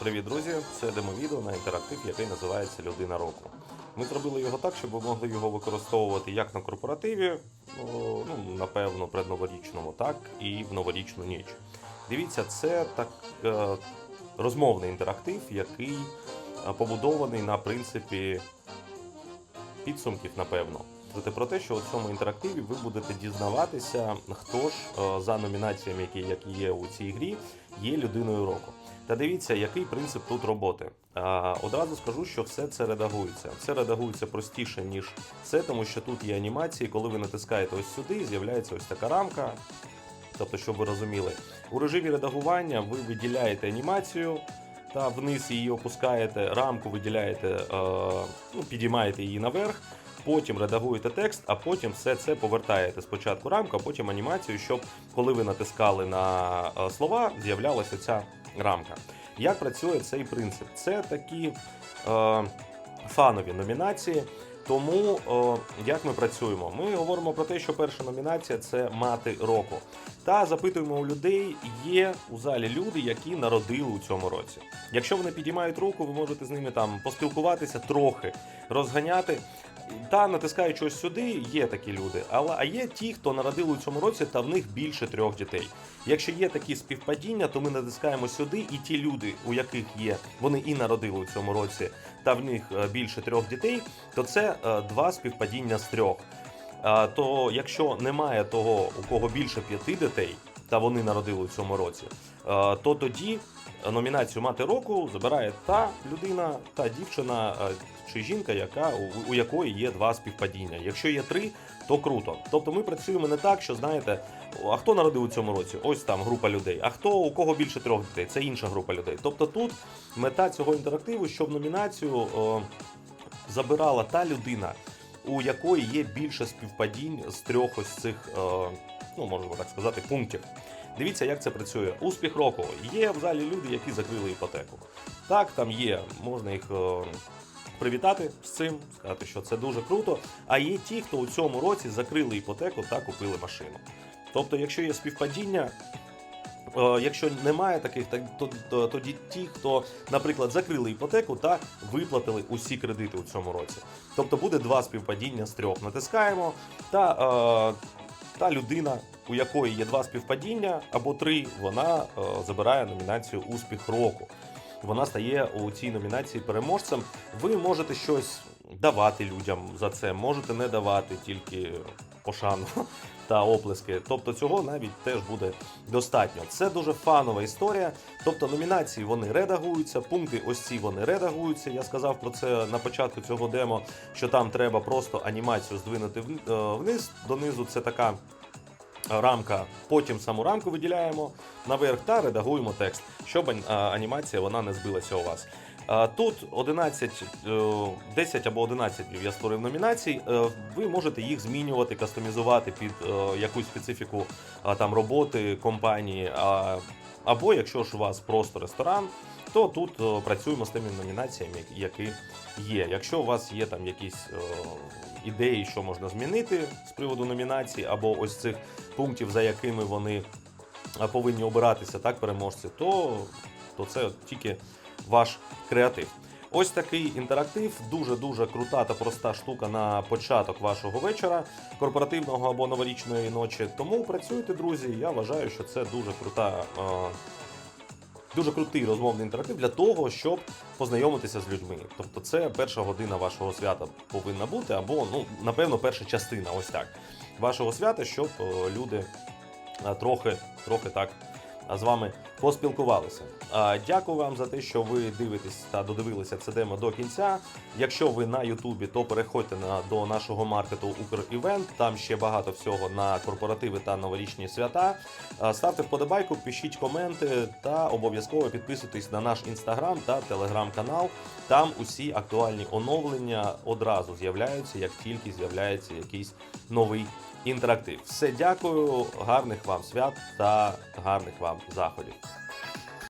Привіт, друзі! Це демо-відео на інтерактив, який називається Людина року. Ми зробили його так, щоб ви могли його використовувати як на корпоративі, ну, напевно, предноворічному, так і в новорічну ніч. Дивіться, це так е, розмовний інтерактив, який е, побудований на принципі підсумків, напевно. Про те, що у цьому інтерактиві ви будете дізнаватися, хто ж е, за номінаціями, які є у цій грі, є людиною року. Та дивіться, який принцип тут роботи. А, одразу скажу, що все це редагується. Це редагується простіше, ніж це, тому що тут є анімації. Коли ви натискаєте ось сюди, з'являється ось така рамка. Тобто, щоб ви розуміли, у режимі редагування ви виділяєте анімацію та вниз її опускаєте, рамку виділяєте, е, ну, підіймаєте її наверх. Потім редагуєте текст, а потім все це повертаєте спочатку рамку, а потім анімацію, щоб коли ви натискали на е, слова, з'являлася ця рамка. Як працює цей принцип? Це такі е, фанові номінації. Тому е, як ми працюємо? Ми говоримо про те, що перша номінація це мати року. Та запитуємо у людей, є у залі люди, які народили у цьому році. Якщо вони підіймають руку, ви можете з ними там поспілкуватися трохи, розганяти. Та натискаючи ось сюди, є такі люди. Але а є ті, хто народили у цьому році, та в них більше трьох дітей. Якщо є такі співпадіння, то ми натискаємо сюди, і ті люди, у яких є, вони і народили у цьому році, та в них е, більше трьох дітей, то це е, два співпадіння з трьох. А, То якщо немає того, у кого більше п'яти дітей, та вони народили у цьому році, е, то тоді номінацію мати року забирає та людина, та дівчина е, чи жінка, яка у, якої є два співпадіння. Якщо є три, то круто. Тобто ми працюємо не так, що знаєте, а хто народив у цьому році? Ось там група людей. А хто у кого більше трьох дітей? Це інша група людей. Тобто тут мета цього інтерактиву, щоб номінацію о, забирала та людина, у якої є більше співпадінь з трьох ось цих, е, ну можемо так сказати, пунктів. Дивіться, як це працює. Успіх року. Є в залі люди, які закрили іпотеку. Так, там є, можна їх е, привітати з цим, сказати, що це дуже круто. А є ті, хто у цьому році закрили іпотеку та купили машину. Тобто, якщо є співпадіння. е, Якщо немає таких, так то, то тоді ті, хто, наприклад, закрили іпотеку та виплатили усі кредити у цьому році. Тобто буде два співпадіння з трьох. Натискаємо та, е, та людина, у якої є два співпадіння або три, вона е, забирає номінацію Успіх року. Вона стає у цій номінації переможцем. Ви можете щось давати людям за це, можете не давати тільки пошану та оплески. Тобто цього навіть теж буде достатньо. Це дуже фанова історія. Тобто номінації вони редагуються, пункти ось ці вони редагуються. Я сказав про це на початку цього демо, що там треба просто анімацію здвинути е, вниз. Донизу це така рамка, потім саму рамку виділяємо наверх та редагуємо текст, щоб ан- анімація вона не збилася у вас. Тут 11, е, 10 або 11 я створив номінацій. Е, Ви можете їх змінювати, кастомізувати під е, якусь специфіку там роботи компанії. Або якщо ж у вас просто ресторан, то тут е, працюємо з тими номінаціями, які є. Якщо у вас є там якісь е, ідеї, що можна змінити з приводу номінацій, або ось цих пунктів, за якими вони е, повинні обиратися, так, переможці, то, то це тільки ваш креатив. Ось такий інтерактив, дуже дуже крута та проста штука на початок вашого вечора, корпоративного або новорічної ночі. Тому працюйте, друзі. Я вважаю, що це дуже крута. е, Дуже крутий розмовний інтерактив для того, щоб познайомитися з людьми. Тобто, це перша година вашого свята повинна бути, або ну напевно перша частина, ось так вашого свята, щоб е, люди е, трохи, трохи так з вами поспілкувалися. Дякую вам за те, що ви дивитесь та додивилися це демо до кінця. Якщо ви на Ютубі, то переходьте на до нашого маркету Укрівент. Там ще багато всього на корпоративи та новорічні свята. Ставте вподобайку, пишіть коменти та обов'язково підписуйтесь на наш інстаграм та телеграм-канал. Там усі актуальні оновлення одразу з'являються, як тільки з'являється якийсь новий інтерактив. Все дякую, гарних вам свят та гарних вам заходів.